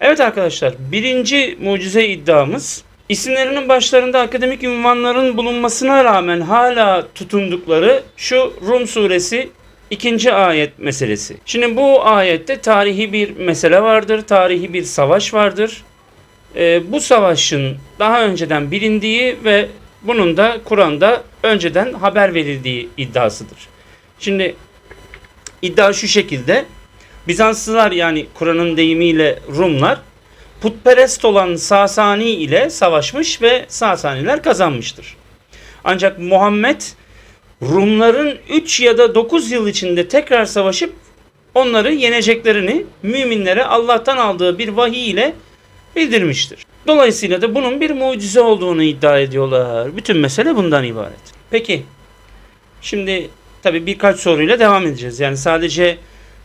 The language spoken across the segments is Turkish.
Evet arkadaşlar birinci mucize iddiamız isimlerinin başlarında akademik ünvanların bulunmasına rağmen hala tutundukları şu Rum suresi ikinci ayet meselesi. Şimdi bu ayette tarihi bir mesele vardır, tarihi bir savaş vardır. Ee, bu savaşın daha önceden bilindiği ve bunun da Kur'an'da önceden haber verildiği iddiasıdır. Şimdi iddia şu şekilde. Bizanslılar yani Kur'an'ın deyimiyle Rumlar putperest olan Sasani ile savaşmış ve Sasaniler kazanmıştır. Ancak Muhammed Rumların 3 ya da 9 yıl içinde tekrar savaşıp onları yeneceklerini müminlere Allah'tan aldığı bir vahiy ile bildirmiştir. Dolayısıyla da bunun bir mucize olduğunu iddia ediyorlar. Bütün mesele bundan ibaret. Peki şimdi tabii birkaç soruyla devam edeceğiz. Yani sadece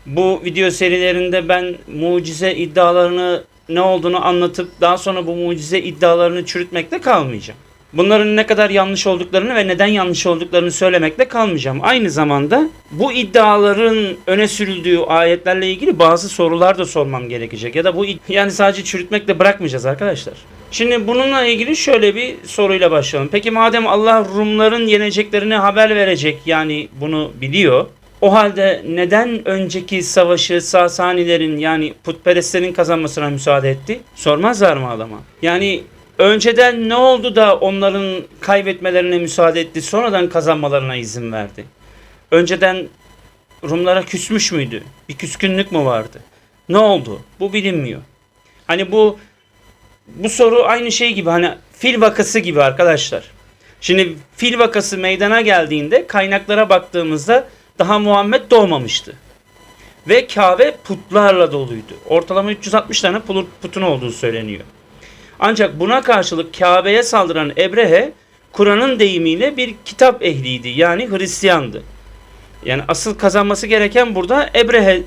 bu video serilerinde ben mucize iddialarını ne olduğunu anlatıp daha sonra bu mucize iddialarını çürütmekle kalmayacağım. Bunların ne kadar yanlış olduklarını ve neden yanlış olduklarını söylemekle kalmayacağım. Aynı zamanda bu iddiaların öne sürüldüğü ayetlerle ilgili bazı sorular da sormam gerekecek. Ya da bu yani sadece çürütmekle bırakmayacağız arkadaşlar. Şimdi bununla ilgili şöyle bir soruyla başlayalım. Peki madem Allah Rumların yeneceklerini haber verecek yani bunu biliyor. O halde neden önceki savaşı Sasanilerin yani putperestlerin kazanmasına müsaade etti? Sormazlar mı adama? Yani önceden ne oldu da onların kaybetmelerine müsaade etti sonradan kazanmalarına izin verdi? Önceden Rumlara küsmüş müydü? Bir küskünlük mü vardı? Ne oldu? Bu bilinmiyor. Hani bu bu soru aynı şey gibi hani fil vakası gibi arkadaşlar. Şimdi fil vakası meydana geldiğinde kaynaklara baktığımızda daha Muhammed doğmamıştı. Ve Kabe putlarla doluydu. Ortalama 360 tane putun olduğu söyleniyor. Ancak buna karşılık Kabe'ye saldıran Ebrehe Kur'an'ın deyimiyle bir kitap ehliydi. Yani Hristiyandı. Yani asıl kazanması gereken burada Ebrehe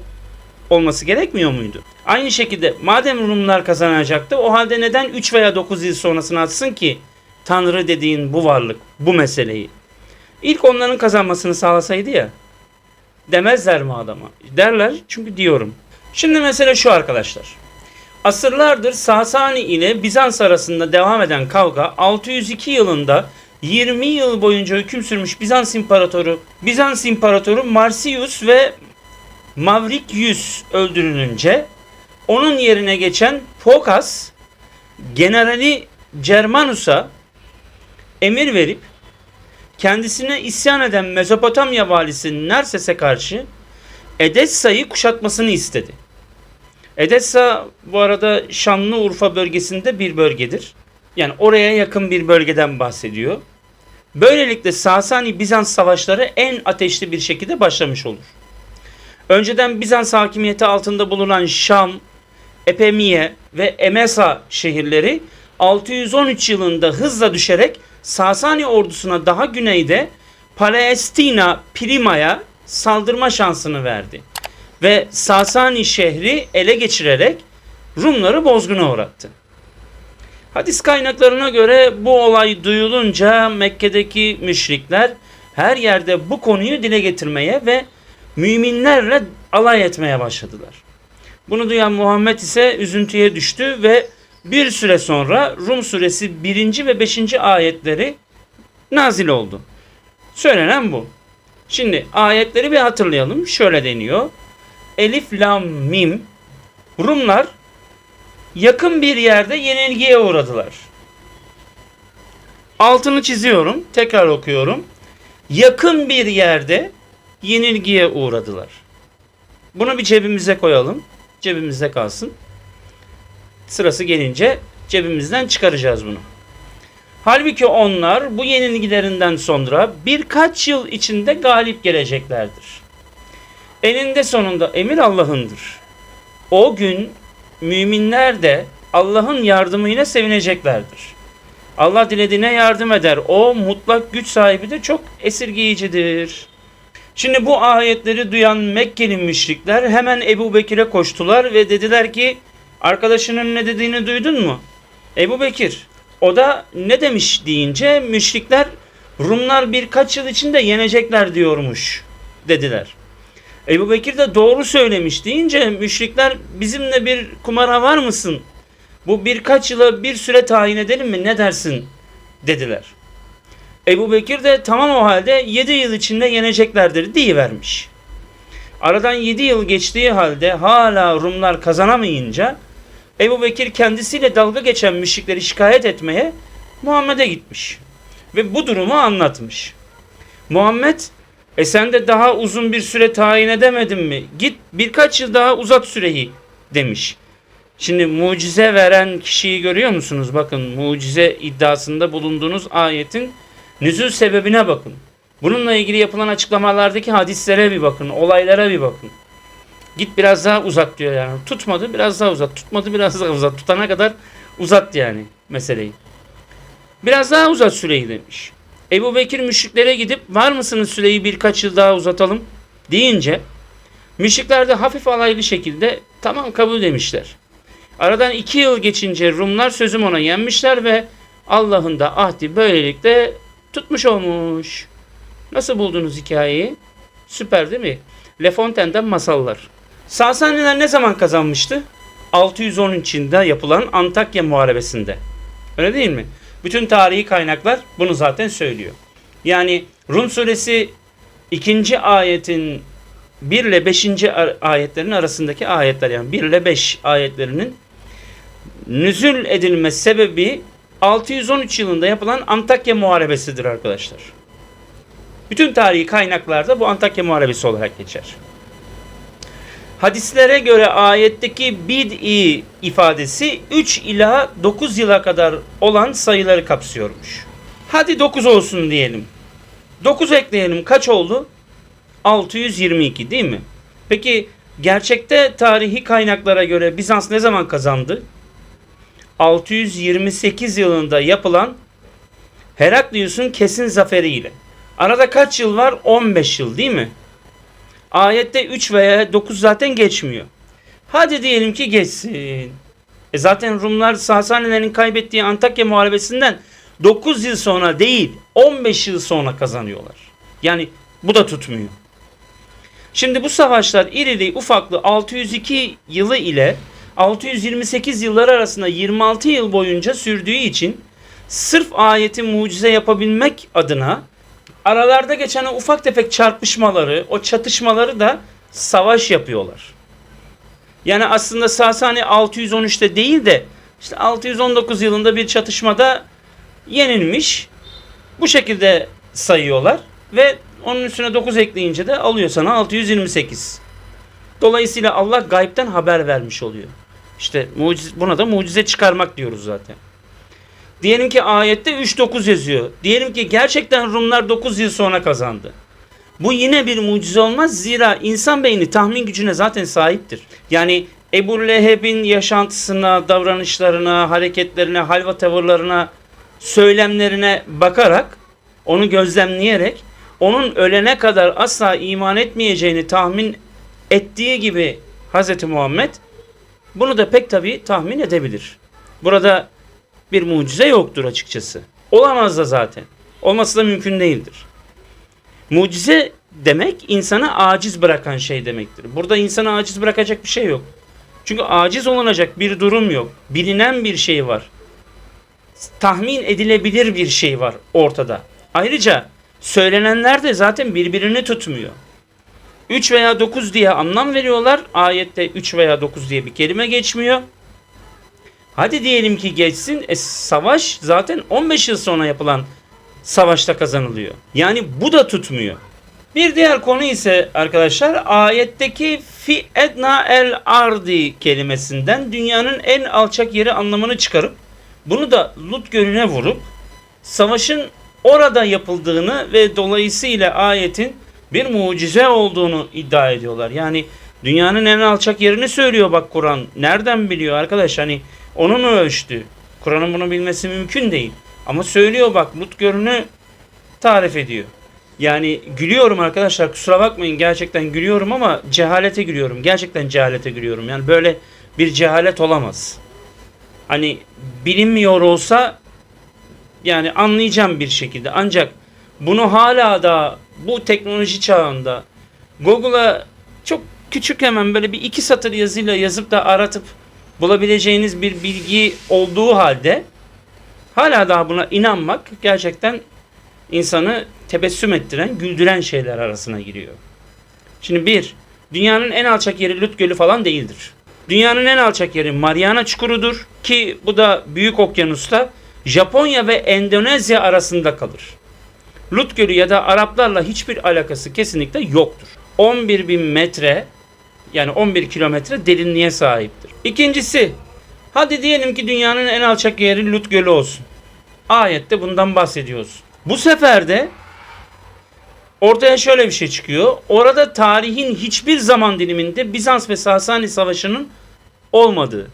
olması gerekmiyor muydu? Aynı şekilde madem Rumlar kazanacaktı o halde neden 3 veya 9 yıl sonrasını atsın ki Tanrı dediğin bu varlık, bu meseleyi? İlk onların kazanmasını sağlasaydı ya. Demezler mi adama? Derler çünkü diyorum. Şimdi mesele şu arkadaşlar. Asırlardır Sasani ile Bizans arasında devam eden kavga 602 yılında 20 yıl boyunca hüküm sürmüş Bizans İmparatoru Bizans İmparatoru Marsius ve Mavrikius öldürülünce onun yerine geçen Fokas generali Germanus'a emir verip kendisine isyan eden Mezopotamya valisi Nerses'e karşı Edessa'yı kuşatmasını istedi. Edessa bu arada Şanlıurfa bölgesinde bir bölgedir. Yani oraya yakın bir bölgeden bahsediyor. Böylelikle Sasani-Bizans savaşları en ateşli bir şekilde başlamış olur. Önceden Bizans hakimiyeti altında bulunan Şam, Epemiye ve Emesa şehirleri 613 yılında hızla düşerek Sasani ordusuna daha güneyde Palestina Prima'ya saldırma şansını verdi. Ve Sasani şehri ele geçirerek Rumları bozguna uğrattı. Hadis kaynaklarına göre bu olay duyulunca Mekke'deki müşrikler her yerde bu konuyu dile getirmeye ve müminlerle alay etmeye başladılar. Bunu duyan Muhammed ise üzüntüye düştü ve bir süre sonra Rum suresi 1. ve 5. ayetleri nazil oldu. Söylenen bu. Şimdi ayetleri bir hatırlayalım. Şöyle deniyor. Elif, Lam, Mim. Rumlar yakın bir yerde yenilgiye uğradılar. Altını çiziyorum. Tekrar okuyorum. Yakın bir yerde yenilgiye uğradılar. Bunu bir cebimize koyalım. Cebimizde kalsın. Sırası gelince cebimizden çıkaracağız bunu. Halbuki onlar bu yenilgilerinden sonra birkaç yıl içinde galip geleceklerdir. Eninde sonunda emir Allah'ındır. O gün müminler de Allah'ın yardımıyla sevineceklerdir. Allah dilediğine yardım eder. O mutlak güç sahibidir, çok esirgeyicidir. Şimdi bu ayetleri duyan Mekkeli müşrikler hemen Ebu Bekir'e koştular ve dediler ki arkadaşının ne dediğini duydun mu? Ebu Bekir o da ne demiş deyince müşrikler Rumlar birkaç yıl içinde yenecekler diyormuş dediler. Ebu Bekir de doğru söylemiş deyince müşrikler bizimle bir kumara var mısın? Bu birkaç yıla bir süre tayin edelim mi ne dersin dediler. Ebu Bekir de tamam o halde 7 yıl içinde yeneceklerdir diye vermiş. Aradan 7 yıl geçtiği halde hala Rumlar kazanamayınca Ebu Bekir kendisiyle dalga geçen müşrikleri şikayet etmeye Muhammed'e gitmiş. Ve bu durumu anlatmış. Muhammed e sen de daha uzun bir süre tayin edemedin mi? Git birkaç yıl daha uzat süreyi demiş. Şimdi mucize veren kişiyi görüyor musunuz? Bakın mucize iddiasında bulunduğunuz ayetin nüzul sebebine bakın. Bununla ilgili yapılan açıklamalardaki hadislere bir bakın, olaylara bir bakın. Git biraz daha uzat diyor yani. Tutmadı biraz daha uzat, tutmadı biraz daha uzat. Tutana kadar uzat yani meseleyi. Biraz daha uzat süreyi demiş. Ebu Bekir müşriklere gidip var mısınız süreyi birkaç yıl daha uzatalım deyince müşrikler de hafif alaylı şekilde tamam kabul demişler. Aradan iki yıl geçince Rumlar sözüm ona yenmişler ve Allah'ın da ahdi böylelikle tutmuş olmuş. Nasıl buldunuz hikayeyi? Süper değil mi? Le Fontaine'den masallar. Sasaniler ne zaman kazanmıştı? 613'inde yapılan Antakya Muharebesi'nde. Öyle değil mi? Bütün tarihi kaynaklar bunu zaten söylüyor. Yani Rum suresi 2. ayetin 1 ile 5. ayetlerin arasındaki ayetler yani 1 ile 5 ayetlerinin nüzül edilme sebebi 613 yılında yapılan Antakya Muharebesi'dir arkadaşlar. Bütün tarihi kaynaklarda bu Antakya Muharebesi olarak geçer. Hadislere göre ayetteki bid'i ifadesi 3 ila 9 yıla kadar olan sayıları kapsıyormuş. Hadi 9 olsun diyelim. 9 ekleyelim kaç oldu? 622 değil mi? Peki gerçekte tarihi kaynaklara göre Bizans ne zaman kazandı? 628 yılında yapılan Heraklius'un kesin zaferiyle. Arada kaç yıl var? 15 yıl değil mi? Ayette 3 veya 9 zaten geçmiyor. Hadi diyelim ki geçsin. E zaten Rumlar Sasanilerin kaybettiği Antakya Muharebesi'nden 9 yıl sonra değil 15 yıl sonra kazanıyorlar. Yani bu da tutmuyor. Şimdi bu savaşlar irili ufaklı 602 yılı ile 628 yılları arasında 26 yıl boyunca sürdüğü için sırf ayeti mucize yapabilmek adına aralarda geçen o ufak tefek çarpışmaları, o çatışmaları da savaş yapıyorlar. Yani aslında Sasani 613'te değil de işte 619 yılında bir çatışmada yenilmiş. Bu şekilde sayıyorlar ve onun üstüne 9 ekleyince de alıyor sana 628. Dolayısıyla Allah gaybden haber vermiş oluyor. İşte mucize, buna da mucize çıkarmak diyoruz zaten. Diyelim ki ayette 3-9 yazıyor. Diyelim ki gerçekten Rumlar 9 yıl sonra kazandı. Bu yine bir mucize olmaz. Zira insan beyni tahmin gücüne zaten sahiptir. Yani Ebu Leheb'in yaşantısına, davranışlarına, hareketlerine, halva tavırlarına, söylemlerine bakarak, onu gözlemleyerek, onun ölene kadar asla iman etmeyeceğini tahmin ettiği gibi Hz. Muhammed bunu da pek tabi tahmin edebilir. Burada bir mucize yoktur açıkçası. Olamaz da zaten. Olması da mümkün değildir. Mucize demek insanı aciz bırakan şey demektir. Burada insanı aciz bırakacak bir şey yok. Çünkü aciz olunacak bir durum yok. Bilinen bir şey var. Tahmin edilebilir bir şey var ortada. Ayrıca söylenenler de zaten birbirini tutmuyor. 3 veya 9 diye anlam veriyorlar. Ayette 3 veya 9 diye bir kelime geçmiyor. Hadi diyelim ki geçsin. E, savaş zaten 15 yıl sonra yapılan savaşta kazanılıyor. Yani bu da tutmuyor. Bir diğer konu ise arkadaşlar ayetteki fi edna el ardi kelimesinden dünyanın en alçak yeri anlamını çıkarıp bunu da Lut gölüne vurup savaşın orada yapıldığını ve dolayısıyla ayetin bir mucize olduğunu iddia ediyorlar. Yani dünyanın en alçak yerini söylüyor bak Kur'an. Nereden biliyor arkadaş? Hani onun ölçtü. Kur'an'ın bunu bilmesi mümkün değil. Ama söylüyor bak Lut Gölü'nü tarif ediyor. Yani gülüyorum arkadaşlar kusura bakmayın gerçekten gülüyorum ama cehalete gülüyorum. Gerçekten cehalete gülüyorum. Yani böyle bir cehalet olamaz. Hani bilinmiyor olsa yani anlayacağım bir şekilde. Ancak bunu hala da bu teknoloji çağında Google'a çok küçük hemen böyle bir iki satır yazıyla yazıp da aratıp bulabileceğiniz bir bilgi olduğu halde hala daha buna inanmak gerçekten insanı tebessüm ettiren, güldüren şeyler arasına giriyor. Şimdi bir, dünyanın en alçak yeri Lut Gölü falan değildir. Dünyanın en alçak yeri Mariana Çukuru'dur ki bu da Büyük Okyanus'ta Japonya ve Endonezya arasında kalır. Lut Gölü ya da Araplarla hiçbir alakası kesinlikle yoktur. 11 bin metre yani 11 kilometre derinliğe sahiptir. İkincisi, hadi diyelim ki dünyanın en alçak yeri Lut Gölü olsun. Ayette bundan bahsediyoruz. Bu sefer de ortaya şöyle bir şey çıkıyor. Orada tarihin hiçbir zaman diliminde Bizans ve Sasani savaşının olmadığı.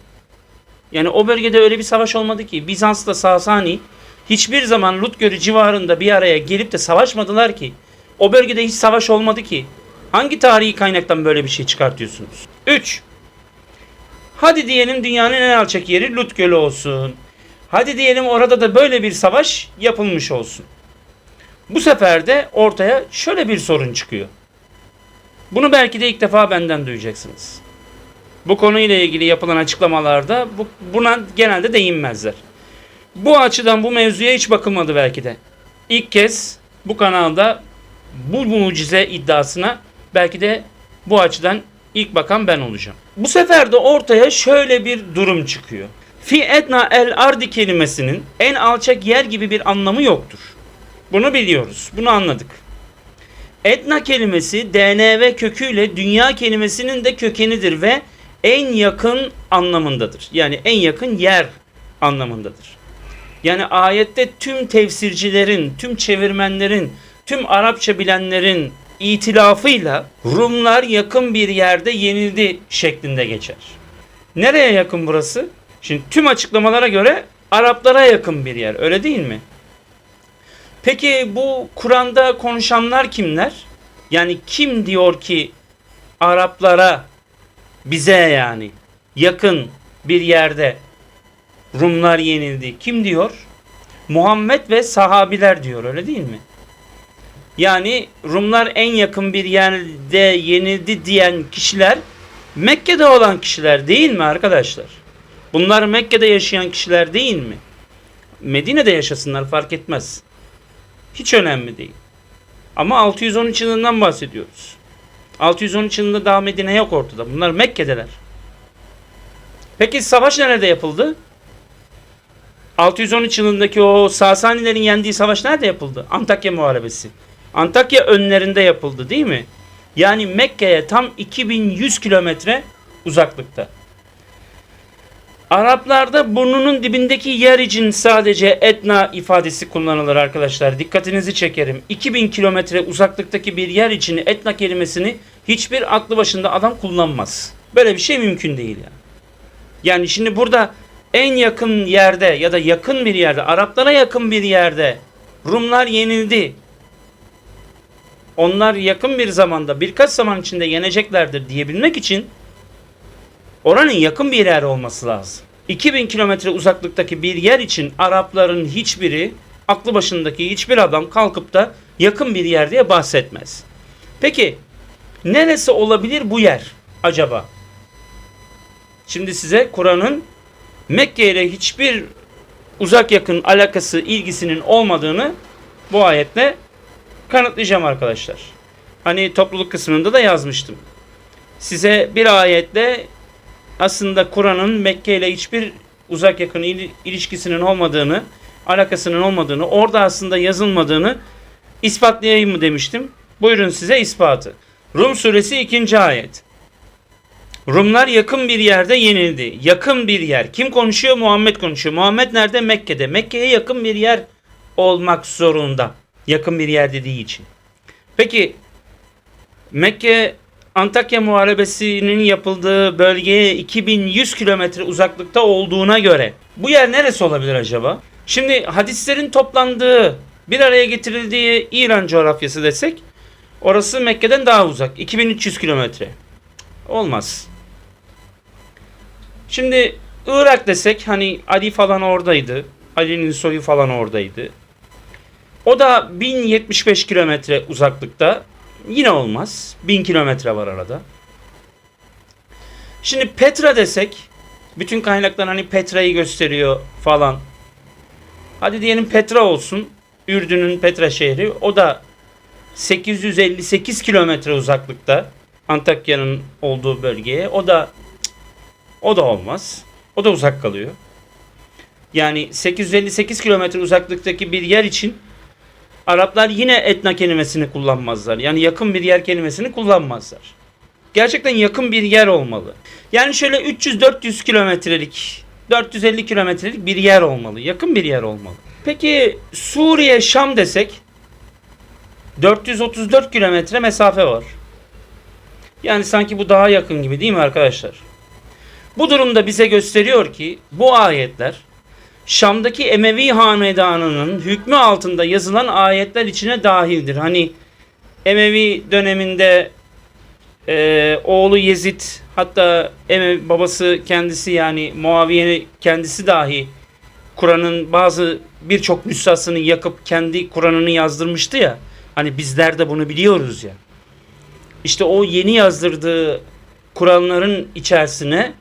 Yani o bölgede öyle bir savaş olmadı ki. Bizans'la Sasani hiçbir zaman Lut Gölü civarında bir araya gelip de savaşmadılar ki. O bölgede hiç savaş olmadı ki. Hangi tarihi kaynaktan böyle bir şey çıkartıyorsunuz? 3. Hadi diyelim dünyanın en alçak yeri Lut Gölü olsun. Hadi diyelim orada da böyle bir savaş yapılmış olsun. Bu sefer de ortaya şöyle bir sorun çıkıyor. Bunu belki de ilk defa benden duyacaksınız. Bu konuyla ilgili yapılan açıklamalarda bu, buna genelde değinmezler. Bu açıdan bu mevzuya hiç bakılmadı belki de. İlk kez bu kanalda bu mucize iddiasına belki de bu açıdan ilk bakan ben olacağım. Bu sefer de ortaya şöyle bir durum çıkıyor. Fi etna el ardi kelimesinin en alçak yer gibi bir anlamı yoktur. Bunu biliyoruz. Bunu anladık. Etna kelimesi DNV köküyle dünya kelimesinin de kökenidir ve en yakın anlamındadır. Yani en yakın yer anlamındadır. Yani ayette tüm tefsircilerin, tüm çevirmenlerin, tüm Arapça bilenlerin itilafıyla Rumlar yakın bir yerde yenildi şeklinde geçer. Nereye yakın burası? Şimdi tüm açıklamalara göre Araplara yakın bir yer. Öyle değil mi? Peki bu Kur'an'da konuşanlar kimler? Yani kim diyor ki Araplara bize yani yakın bir yerde Rumlar yenildi. Kim diyor? Muhammed ve sahabiler diyor öyle değil mi? Yani Rumlar en yakın bir yerde yenildi diyen kişiler Mekke'de olan kişiler değil mi arkadaşlar? Bunlar Mekke'de yaşayan kişiler değil mi? Medine'de yaşasınlar fark etmez. Hiç önemli değil. Ama 613 yılından bahsediyoruz. 613 yılında daha Medine yok ortada. Bunlar Mekke'deler. Peki savaş nerede yapıldı? 613 yılındaki o Sasanilerin yendiği savaş nerede yapıldı? Antakya Muharebesi. Antakya önlerinde yapıldı değil mi? Yani Mekke'ye tam 2100 kilometre uzaklıkta. Araplarda burnunun dibindeki yer için sadece etna ifadesi kullanılır arkadaşlar. Dikkatinizi çekerim. 2000 kilometre uzaklıktaki bir yer için etna kelimesini hiçbir aklı başında adam kullanmaz. Böyle bir şey mümkün değil yani. Yani şimdi burada en yakın yerde ya da yakın bir yerde, Araplara yakın bir yerde Rumlar yenildi. Onlar yakın bir zamanda birkaç zaman içinde yeneceklerdir diyebilmek için oranın yakın bir yer olması lazım. 2000 kilometre uzaklıktaki bir yer için Arapların hiçbiri aklı başındaki hiçbir adam kalkıp da yakın bir yer diye bahsetmez. Peki neresi olabilir bu yer acaba? Şimdi size Kur'an'ın Mekke ile hiçbir uzak yakın alakası, ilgisinin olmadığını bu ayetle kanıtlayacağım arkadaşlar. Hani topluluk kısmında da yazmıştım. Size bir ayetle aslında Kur'an'ın Mekke ile hiçbir uzak yakın il- ilişkisinin olmadığını, alakasının olmadığını, orada aslında yazılmadığını ispatlayayım mı demiştim. Buyurun size ispatı. Rum suresi 2. ayet. Rumlar yakın bir yerde yenildi. Yakın bir yer. Kim konuşuyor? Muhammed konuşuyor. Muhammed nerede? Mekke'de. Mekke'ye yakın bir yer olmak zorunda. Yakın bir yer dediği için. Peki Mekke Antakya Muharebesi'nin yapıldığı bölgeye 2100 kilometre uzaklıkta olduğuna göre bu yer neresi olabilir acaba? Şimdi hadislerin toplandığı, bir araya getirildiği İran coğrafyası desek orası Mekke'den daha uzak. 2300 kilometre. Olmaz. Şimdi Irak desek hani Ali falan oradaydı. Ali'nin soyu falan oradaydı. O da 1075 kilometre uzaklıkta. Yine olmaz. 1000 kilometre var arada. Şimdi Petra desek bütün kaynaklar hani Petra'yı gösteriyor falan. Hadi diyelim Petra olsun. Ürdün'ün Petra şehri. O da 858 kilometre uzaklıkta Antakya'nın olduğu bölgeye. O da o da olmaz. O da uzak kalıyor. Yani 858 kilometre uzaklıktaki bir yer için Araplar yine etna kelimesini kullanmazlar. Yani yakın bir yer kelimesini kullanmazlar. Gerçekten yakın bir yer olmalı. Yani şöyle 300-400 kilometrelik, 450 kilometrelik bir yer olmalı. Yakın bir yer olmalı. Peki Suriye, Şam desek 434 kilometre mesafe var. Yani sanki bu daha yakın gibi değil mi arkadaşlar? Bu durumda bize gösteriyor ki bu ayetler Şam'daki Emevi hanedanının hükmü altında yazılan ayetler içine dahildir. Hani Emevi döneminde e, oğlu Yezid hatta Emevi babası kendisi yani Muaviye kendisi dahi Kur'an'ın bazı birçok nüshasını yakıp kendi Kur'an'ını yazdırmıştı ya. Hani bizler de bunu biliyoruz ya. İşte o yeni yazdırdığı Kur'anların içerisine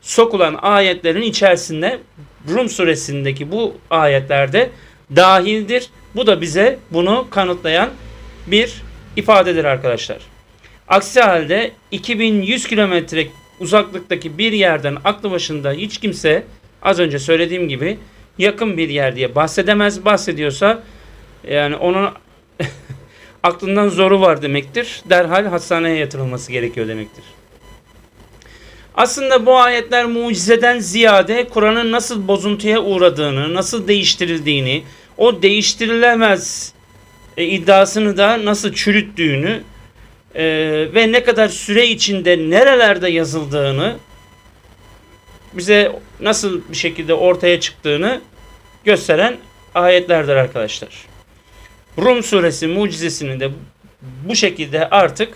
sokulan ayetlerin içerisinde Rum suresindeki bu ayetlerde dahildir. Bu da bize bunu kanıtlayan bir ifadedir arkadaşlar. Aksi halde 2100 kilometre uzaklıktaki bir yerden aklı başında hiç kimse az önce söylediğim gibi yakın bir yer diye bahsedemez. Bahsediyorsa yani onun aklından zoru var demektir. Derhal hastaneye yatırılması gerekiyor demektir. Aslında bu ayetler mucizeden ziyade Kur'an'ın nasıl bozuntuya uğradığını, nasıl değiştirildiğini, o değiştirilemez e, iddiasını da nasıl çürüttüğünü e, ve ne kadar süre içinde nerelerde yazıldığını bize nasıl bir şekilde ortaya çıktığını gösteren ayetlerdir arkadaşlar. Rum suresi mucizesini de bu şekilde artık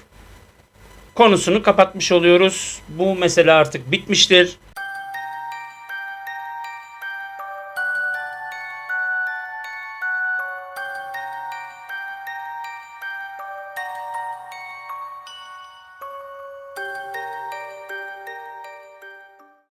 konusunu kapatmış oluyoruz. Bu mesele artık bitmiştir.